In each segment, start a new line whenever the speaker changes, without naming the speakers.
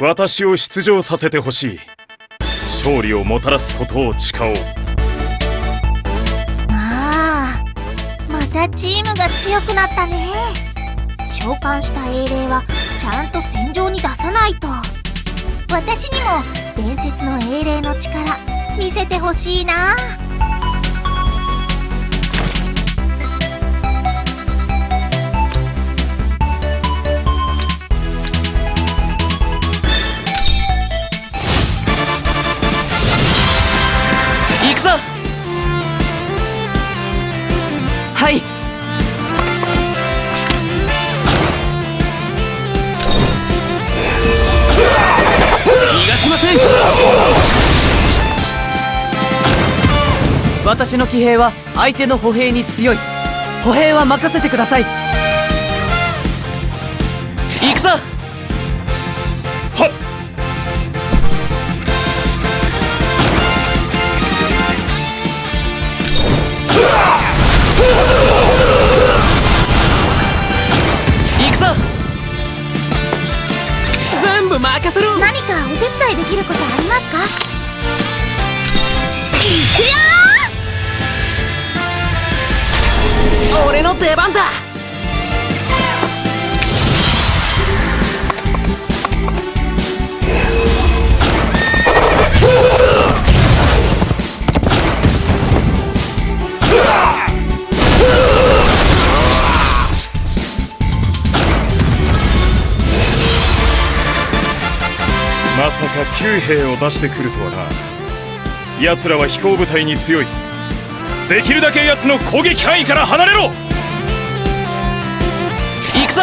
私を出場させてほしい。勝利をもたらすことを誓おう。
ああまたチームが強くなったね。召喚した英霊はちゃんと戦場に出さないと。私にも伝説の英霊の力見せてほしいな。
私の騎兵は相手の歩兵に強い。歩兵は任せてください。行くぞ！
はっ！
行くぞ！全部任せろ！
何かお手伝いできることありますか？いくよ
俺の出番だ。
まさか9兵を出してくるとはな。奴らは飛行部隊に強い。できるだけ奴の攻撃範囲から離れろ。
行くぞ。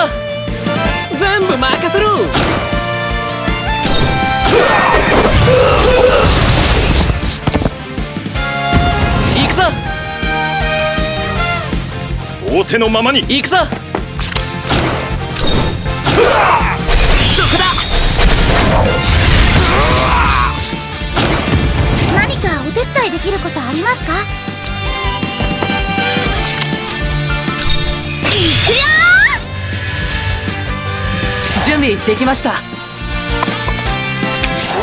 全部任せろ。行くぞ。
仰せのままに。
行くぞ準備できました。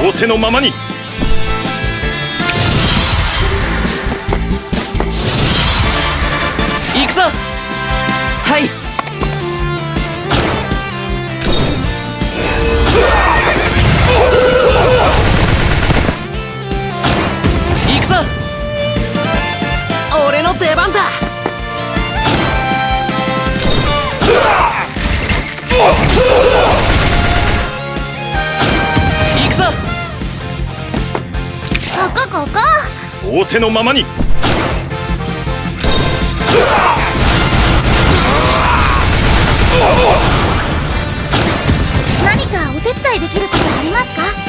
仰せのままに。
行くぞ。はい。行くぞ。俺の出番だ。行
仰せのままに。
何かお手伝いできることありますか？